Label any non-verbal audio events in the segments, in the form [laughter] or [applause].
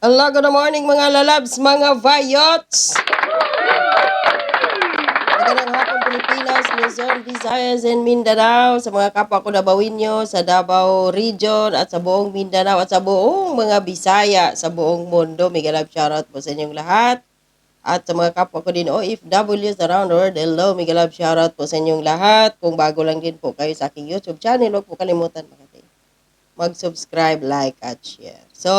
Hello, good morning mga lalabs, mga vayots! Magandang hapon Pilipinas, Luzon, Visayas, and Mindanao, sa mga kapwa ko Dabawinyo, sa Davao Region, at sa buong Mindanao, at sa buong mga Bisaya, sa buong mundo. Mega love shoutout po sa inyong lahat. At sa mga kapwa ko din OFWs around the world, hello, mega love shoutout po sa inyong lahat. Kung bago lang din po kayo sa aking YouTube channel, huwag po kalimutan mag-subscribe, like, at share. So,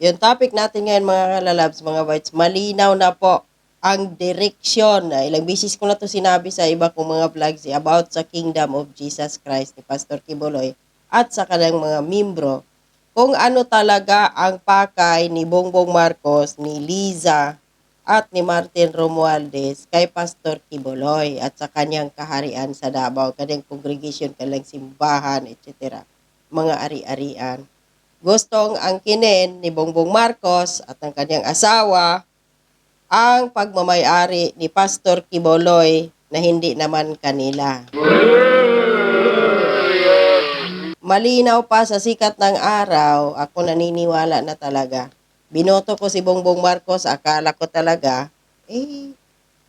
yung topic natin ngayon mga lalabs, mga whites, malinaw na po ang direksyon. na Ilang bisis ko na to sinabi sa iba kong mga vlogs eh, about sa Kingdom of Jesus Christ ni Pastor Kibuloy at sa kanyang mga membro kung ano talaga ang pakay ni Bongbong Marcos, ni Liza, at ni Martin Romualdez kay Pastor Kibuloy at sa kanyang kaharian sa Davao, kanyang congregation, kanyang simbahan, etc. Mga ari-arian gustong angkinin ni Bongbong Marcos at ng kanyang asawa ang pagmamayari ni Pastor Kiboloy na hindi naman kanila. Malinaw pa sa sikat ng araw, ako naniniwala na talaga. Binoto ko si Bongbong Marcos, akala ko talaga, eh,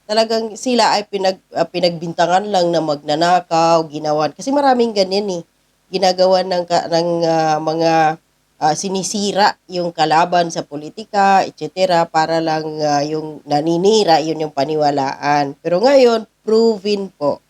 talagang sila ay pinag, ah, pinagbintangan lang na magnanakaw, ginawan. Kasi maraming ganyan eh. Ginagawa ng, ng ah, mga ah, sinisira yung kalaban sa politika, etc. para lang ah, yung naninira, yun yung paniwalaan. Pero ngayon, proven po.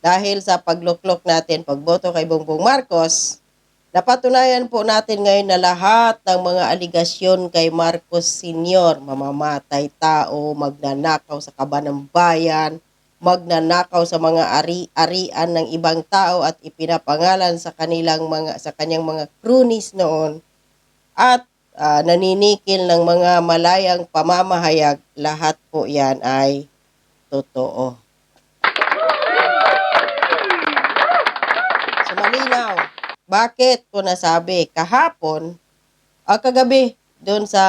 Dahil sa pagluklok natin, pagboto kay Bongbong Marcos, napatunayan po natin ngayon na lahat ng mga aligasyon kay Marcos Sr., mamamatay tao, magnanakaw sa kaba ng bayan, magnanakaw sa mga ari-arian ng ibang tao at ipinapangalan sa kanilang mga sa kanyang mga cronies noon at ah, naninikil ng mga malayang pamamahayag lahat po 'yan ay totoo. So malinaw. Bakit ko nasabi kahapon ah, kagabi doon sa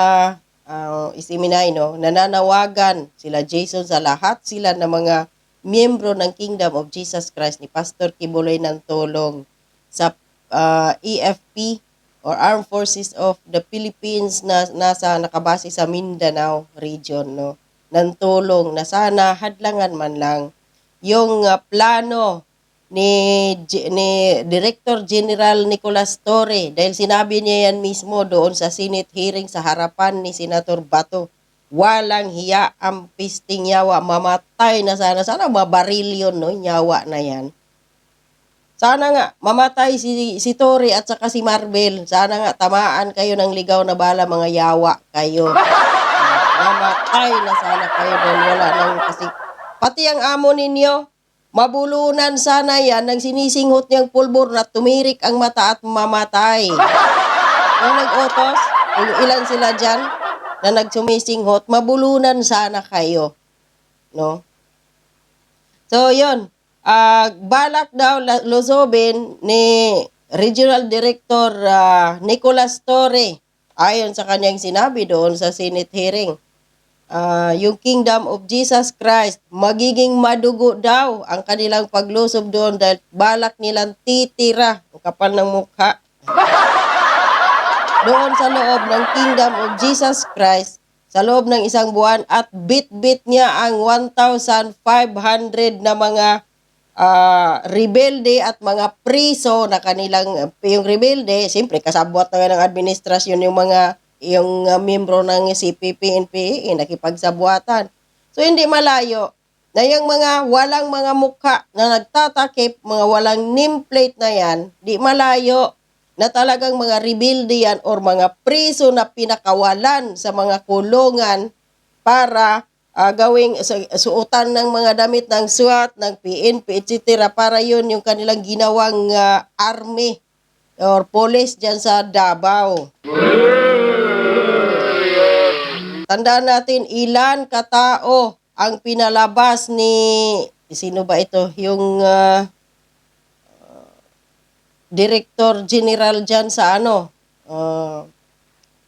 uh, Isiminay no nananawagan sila Jason sa lahat sila ng mga miyembro ng Kingdom of Jesus Christ ni Pastor Kibuloy ng tulong sa ah, EFP or Armed Forces of the Philippines na nasa nakabase sa Mindanao region no ng tulong na sana hadlangan man lang yung ah, plano ni G- ni Director General Nicolas Torre. Dahil sinabi niya yan mismo doon sa Senate hearing sa harapan ni Senator Bato walang hiya ang pisting yawa mamatay na sana. Sana mabaril yun no? Nyawa na yan. Sana nga mamatay si si Torre at saka si Marvel. Sana nga tamaan kayo ng ligaw na bala mga yawa kayo. Mamatay na sana kayo doon wala nang kasi. Pati ang amo ninyo Mabulunan sana yan ng sinisinghot niyang pulbor na tumirik ang mata at mamatay. Yung nag-otos, ilan sila dyan na nagsumisinghot, mabulunan sana kayo. No? So, yun. Ah, balak daw luzobin ni Regional Director ah, Nicolas Torre ayon sa kanyang sinabi doon sa Senate hearing ah, yung Kingdom of Jesus Christ, magiging madugo daw ang kanilang paglusob doon dahil balak nilang titira ang kapal ng mukha. [laughs] doon sa loob ng Kingdom of Jesus Christ, sa loob ng isang buwan at bit-bit niya ang 1,500 na mga ah, rebelde at mga priso na kanilang yung rebelde, siyempre kasabwat na ng administrasyon yung mga yung uh, membro ng CPP NPA nakipagsabuatan. So hindi malayo na yung mga walang mga mukha na nagtatakip, mga walang nameplate na yan, di malayo na talagang mga rebelde yan or mga priso na pinakawalan sa mga kulungan para ah, gawing su- suotan ng mga damit ng SWAT, ng PNP, etc. para yun yung kanilang ginawang ah, army or police dyan sa Davao. Tandaan natin ilan katao ang pinalabas ni sino ba ito? Yung ah, Director General dyan sa ano? ah,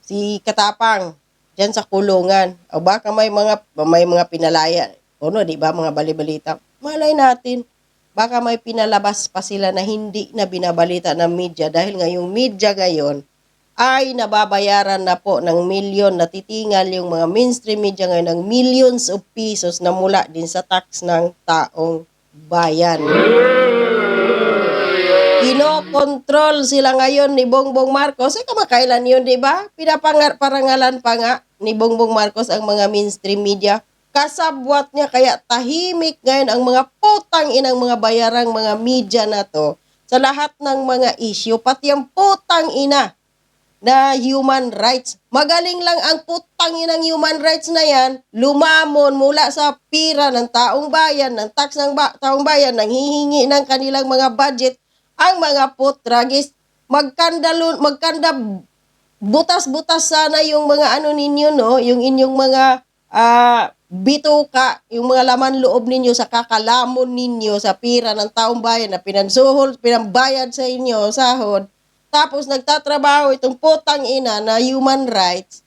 si Katapang dyan sa kulungan. O baka may mga may mga pinalaya. O no, di ba mga balibalita? Malay natin. Baka may pinalabas pa sila na hindi na binabalita ng media dahil nga yung media ngayon ay nababayaran na po ng milyon, natitingal yung mga mainstream media ngayon ng millions of pesos na mula din sa tax ng taong bayan. Kinokontrol sila ngayon ni Bongbong Marcos. Eh, kamakailan yun, di ba? Pinaparangalan pa nga ni Bongbong Marcos ang mga mainstream media. Kasabwat niya, kaya tahimik ngayon ang mga putang inang mga bayarang mga media na to sa lahat ng mga issue, pati ang putang ina na human rights. Magaling lang ang putang inang human rights na yan, lumamon mula sa pira ng taong bayan, ng tax ng ba- taong bayan, nang hihingi ng kanilang mga budget, ang mga putragis, magkandalo, magkanda, butas-butas sana yung mga ano ninyo, no? Yung inyong mga ah, bituka, yung mga laman loob ninyo sa kakalamon ninyo sa pira ng taong bayan na pinansuhol, pinambayad sa inyo, sahod. Tapos nagtatrabaho itong putang ina na human rights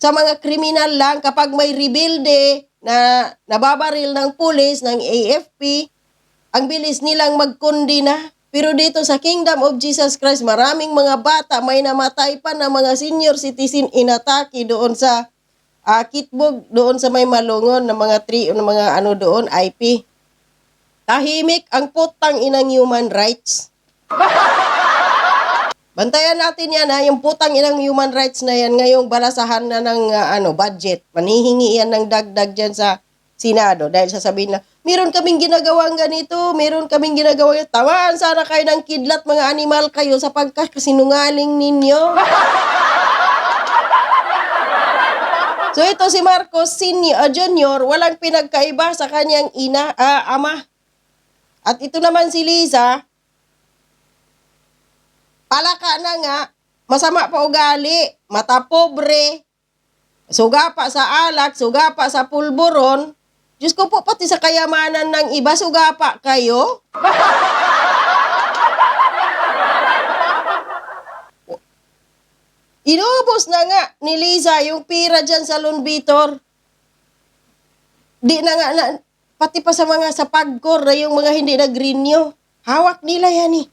sa mga kriminal lang kapag may rebelde na nababaril ng pulis, ng AFP, ang bilis nilang magkondina. Pero dito sa Kingdom of Jesus Christ, maraming mga bata may namatay pa na mga senior citizen inatake doon sa uh, Kitbog, doon sa may malungon ng mga tri, ng mga ano doon, IP. Tahimik ang putang inang human rights. [laughs] Bantayan natin yan ha, yung putang inang human rights na yan ngayong balasahan na ng ah, ano budget. Manihingi yan ng dagdag dyan sa Senado dahil sasabihin na, meron kaming ginagawang ganito, meron kaming ginagawang. Tamaan sana kayo ng kidlat mga animal kayo sa pagkakasinungaling ninyo. [laughs] so ito si Marcos Senior, ah, Junior, walang pinagkaiba sa kanyang ina, ah, ama. At ito naman si Liza, palaka na nga, masama pa ugali, mata pobre, suga pa sa alak, suga pa sa pulburon. Diyos ko po, pati sa kayamanan ng iba, suga pa kayo. Inubos na nga ni Liza yung pira dyan sa Lunbitor. Di na nga, na, pati pa sa mga sa pagkor na yung mga hindi nag-renew. Hawak nila yan eh.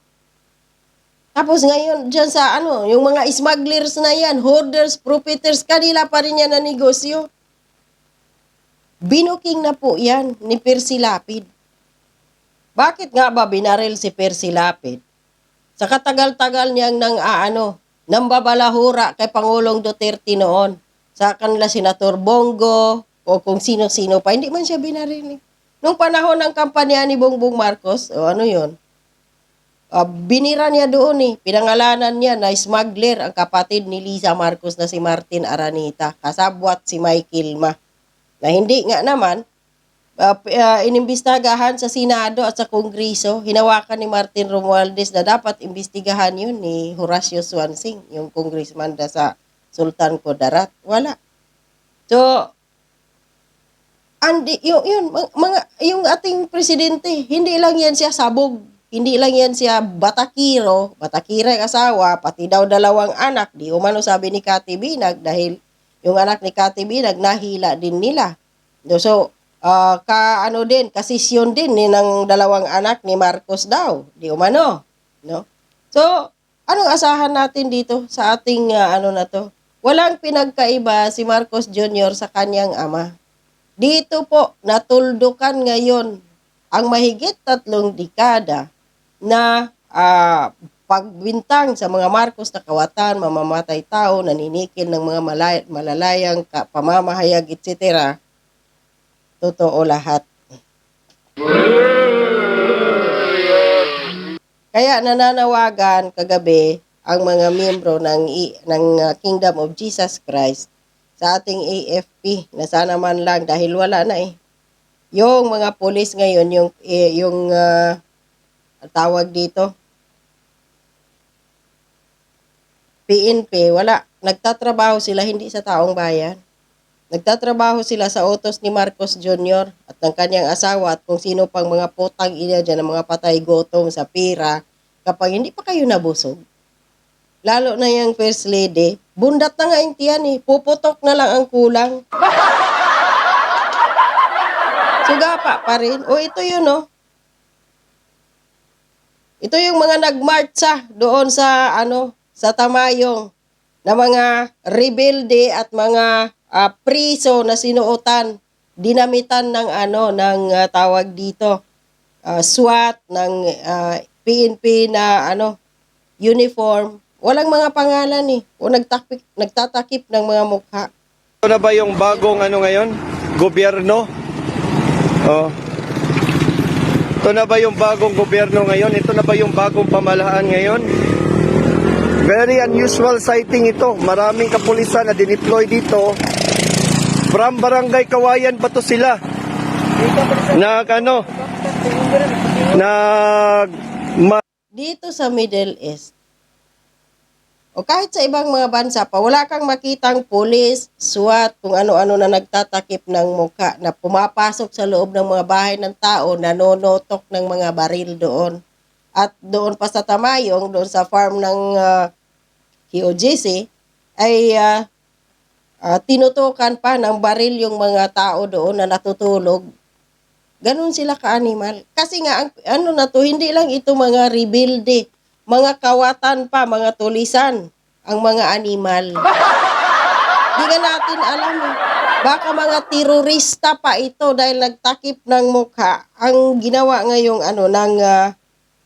Tapos ngayon, dyan sa ano, yung mga smugglers na yan, hoarders, profiteers, kanila pa rin yan na negosyo. Binuking na po yan ni Percy Lapid. Bakit nga ba binaril si Percy Lapid? Sa katagal-tagal niyang nang aano, nang babalahura kay Pangulong Duterte noon. Sa kanila Senator Bongo, o kung sino-sino pa, hindi man siya binaril. eh. Nung panahon ng kampanya ni Bongbong Marcos, o ano yon Ah, binira niya doon eh. Pinangalanan niya na smuggler ang kapatid ni Lisa Marcos na si Martin Aranita. Kasabwat si Michael Ma. Na hindi nga naman, uh, inimbestagahan sa Senado at sa Kongreso, hinawakan ni Martin Romualdez na dapat imbestigahan yun ni Horacio Swansing, yung congressman da sa Sultan Kudarat. Wala. So, andi, yun, mga, mga, yung ating presidente, hindi lang yan siya sabog. Hindi lang yan siya batakiro, batakira yung asawa, pati daw dalawang anak. Di umano sabi ni Kati Binag dahil yung anak ni Kati Binag nahila din nila. So, ah, ka ano din, kasisyon din ni ng dalawang anak ni Marcos daw. Di umano. No? So, anong asahan natin dito sa ating ah, ano na to? Walang pinagkaiba si Marcos Jr. sa kanyang ama. Dito po, natuldukan ngayon ang mahigit tatlong dekada na ah, pagbintang sa mga Marcos na kawatan, mamamatay tao, naninikil ng mga malay- malalayang pamamahayag, etc. Totoo lahat. Kaya nananawagan kagabi ang mga miyembro ng, ng uh, Kingdom of Jesus Christ sa ating AFP na sana man lang dahil wala na eh. Yung mga pulis ngayon, yung, eh, yung uh, tawag dito, PNP, wala. Nagtatrabaho sila hindi sa taong bayan. Nagtatrabaho sila sa utos ni Marcos Jr. at ng kanyang asawa at kung sino pang mga putang ina dyan ng mga patay gutom sa pira kapag hindi pa kayo nabusog. Lalo na yung First Lady, bundat na nga yung tiyan eh. Puputok na lang ang kulang. [laughs] Sugapa pa rin. O ito yun oh. Ito yung mga nagmarcha doon sa ano, sa Tamayong na mga rebelde at mga ah, priso na sinuotan, dinamitan ng ano ng ah, tawag dito ah, SWAT ng ah, PNP na ano uniform. Walang mga pangalan eh. O nagtakip, nagtatakip ng mga mukha. Ito na ba yung bagong ano ngayon? Gobyerno? Oh. Ito na ba yung bagong gobyerno ngayon? Ito na ba yung bagong pamahalaan ngayon? Very unusual sighting ito. Maraming kapulisan na dineploy dito. From Barangay Kawayan pa to sila. Nag ano? Nag Dito sa Middle East, o kahit sa ibang mga bansa pa, wala kang makitang pulis, SWAT, kung ano-ano na nagtatakip ng mukha na pumapasok sa loob ng mga bahay ng tao, nanonotok ng mga baril doon. At doon pa sa Tamayong, doon sa farm ng ah, QGC, ay ah, ah, tinutukan pa ng baril yung mga tao doon na natutulog. Ganon sila ka-animal. Kasi nga, ang, ano na to, hindi lang ito mga rebelde, mga kawatan pa, mga tulisan, ang mga animal. Hindi ka natin alam eh. Baka mga terorista pa ito dahil nagtakip ng mukha ang ginawa ngayong ano ng ah,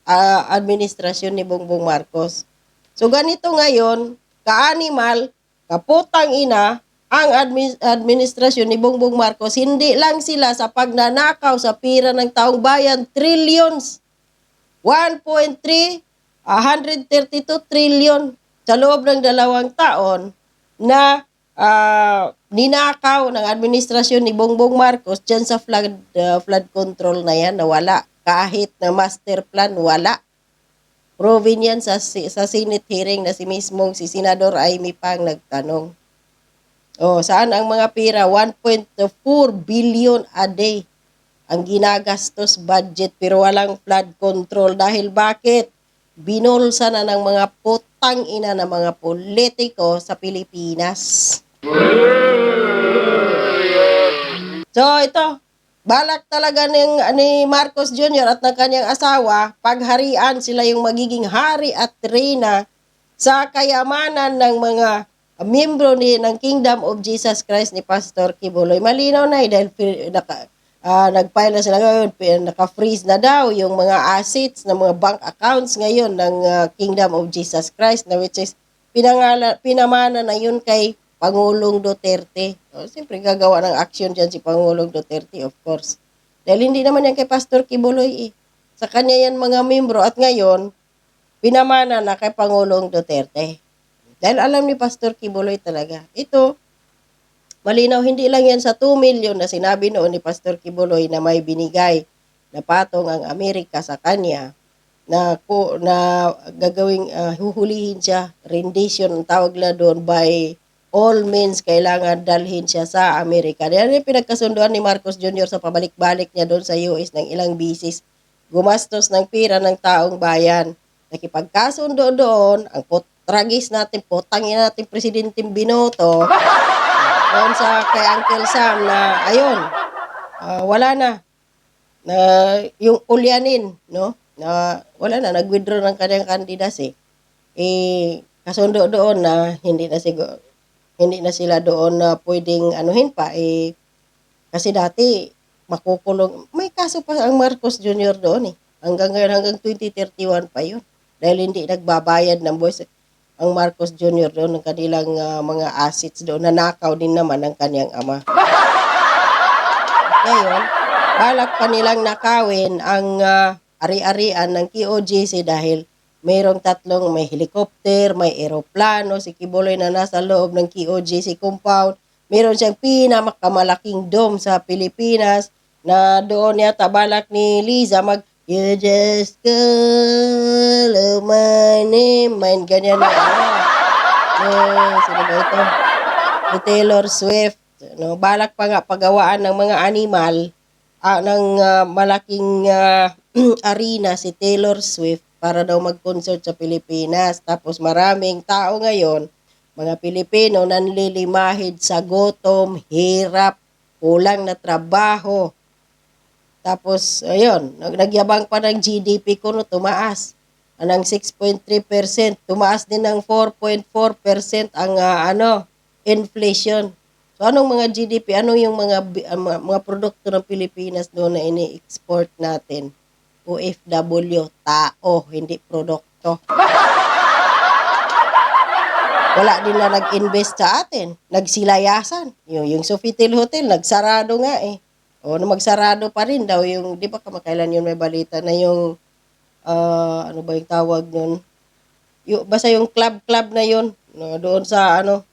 ah, administrasyon ni Bongbong Marcos. So ganito ngayon, ka-animal, kaputang ina, ang admi- administrasyon ni Bongbong Marcos, hindi lang sila sa pagnanakaw sa pira ng taong bayan, trillions. 1.3, 132 trillion sa loob ng dalawang taon na ah, ninakaw ng administrasyon ni Bongbong Marcos dyan sa flood, ah, flood control na yan na wala. Kahit na master plan, wala. Proven yan sa, sa Senate hearing na si mismong si Senador Amy Pang nagtanong. Oh, saan ang mga pira? 1.4 billion a day ang ginagastos budget pero walang flood control dahil bakit? Binulsa na ng mga putang ina ng mga politiko sa Pilipinas. So ito, balak talaga ng ni Marcos Jr. at ng kanyang asawa, pagharian sila yung magiging hari at reyna sa kayamanan ng mga miyembro ni ng Kingdom of Jesus Christ ni Pastor Kibuloy. Malinaw na eh, dahil naka, ah, nag-file na sila ngayon, naka-freeze na daw yung mga assets ng mga bank accounts ngayon ng ah, Kingdom of Jesus Christ na which is pinangala, pinamana na yun kay Pangulong Duterte. O, Siyempre gagawa ng action dyan si Pangulong Duterte of course. Dahil hindi naman yan kay Pastor Kibuloy eh. Sa kanya yan mga membro at ngayon, pinamana na kay Pangulong Duterte. Dahil alam ni Pastor Kibuloy talaga. Ito, malinaw, hindi lang yan sa 2 million na sinabi noon ni Pastor Kibuloy na may binigay na patong ang Amerika sa kanya na ko na gagawing ah, huhulihin siya rendition ang tawag na doon by all means kailangan dalhin siya sa Amerika. Yan yung pinagkasunduan ni Marcos Jr. sa pabalik-balik niya doon sa US ng ilang bisis. Gumastos ng pira ng taong bayan. Nakipagkasundo doon, ang pot tragis natin, potangin natin Presidente Binoto, doon sa kay Uncle Sam na, ayun, ah, wala na. Na yung ulyanin, no? Na wala na, nag-withdraw ng kanyang candidacy. Eh, kasundo doon na hindi na siguro, hindi na sila doon na pwedeng anuhin pa. Eh, kasi dati, makukulong. May kaso pa ang Marcos Jr. doon eh. Hanggang ngayon, hanggang 2031 pa yun. Dahil hindi nagbabayad ng boys ang Marcos Jr. doon ng kanilang ah, mga assets doon. Nanakaw din naman ng kanyang ama. [laughs] Ngayon, balak pa nilang nakawin ang ah, ari-arian ng QOGC dahil mayroong tatlong may helicopter, may eroplano, si Kibuloy na nasa loob ng QOGC compound. Meron siyang pinakamalaking dome sa Pilipinas na doon yata balak ni Liza mag You just call my name. Main ganyan na. Ano. Eh, sino ba ito? Ni Taylor Swift. No, balak pa nga paggawaan ng mga animal ah, ng ah, malaking ah, [clears throat] arena si Taylor Swift para daw mag-concert sa Pilipinas. Tapos maraming tao ngayon, mga Pilipino, nanlilimahid sa gutom, hirap, kulang na trabaho. Tapos, ayun, nag- nagyabang pa ng GDP ko no, tumaas. ng 6.3%. Tumaas din ng 4.4% ang ah, ano, inflation. So anong mga GDP, ano yung mga mga, mga produkto ng Pilipinas doon na ini-export natin? OFW, tao, hindi produkto. Wala din na nag-invest sa atin. Nagsilayasan. Yung, yung Sofitel Hotel, nagsarado nga eh. O na magsarado pa rin daw yung, di ba kamakailan yun may balita na yung, ah, ano ba yung tawag nun? Yung, basta yung club-club na yun, no, doon sa ano,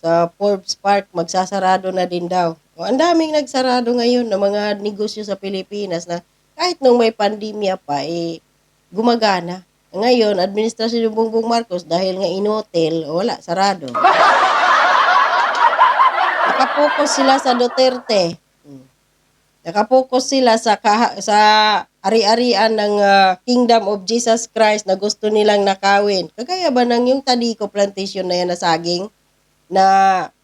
sa Forbes Park, magsasarado na din daw. O, ang daming nagsarado ngayon ng mga negosyo sa Pilipinas na kahit nung may pandemya pa, eh, gumagana. Ngayon, administrasyon ng Bongbong Marcos, dahil nga in-hotel, wala, sarado. Nakapokus sila sa Duterte. Nakapokus sila sa kaha- sa ari-arian ng ah, Kingdom of Jesus Christ na gusto nilang nakawin. Kagaya ba ng yung Tadico plantation na yan na saging na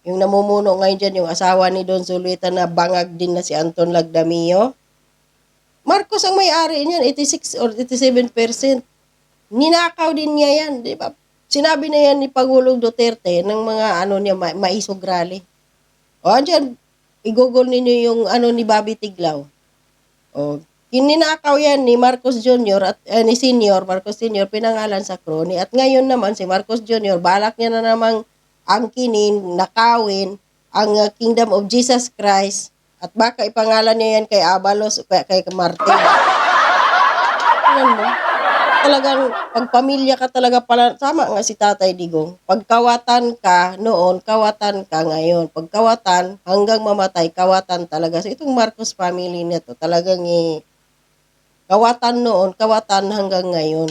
yung namumuno ngayon dyan, yung asawa ni Don Zulueta na bangag din na si Anton Lagdamio. Marcos ang may-ari niyan, 86 or 87%. Ninakaw din niya yan, di ba? Sinabi na yan ni Pangulong Duterte ng mga ano niya, ma- maisog. O, andyan, i-google ninyo yung ano ni Bobby Tiglaw. O, kininakaw yan ni Marcos Jr. at eh, ni Senior, Marcos Senior, pinangalan sa kroni. At ngayon naman, si Marcos Jr., balak niya na namang angkinin, nakawin, ang uh, Kingdom of Jesus Christ. At baka ipangalan niya yan kay Abalos o kay, kay Martin. Tingnan mo. Talagang pagpamilya ka talaga pala, sama nga si Tatay Digong. Pagkawatan ka noon, kawatan ka ngayon. Pagkawatan, hanggang mamatay, kawatan talaga. So itong Marcos family nito, talagang eh, kawatan noon, kawatan hanggang ngayon.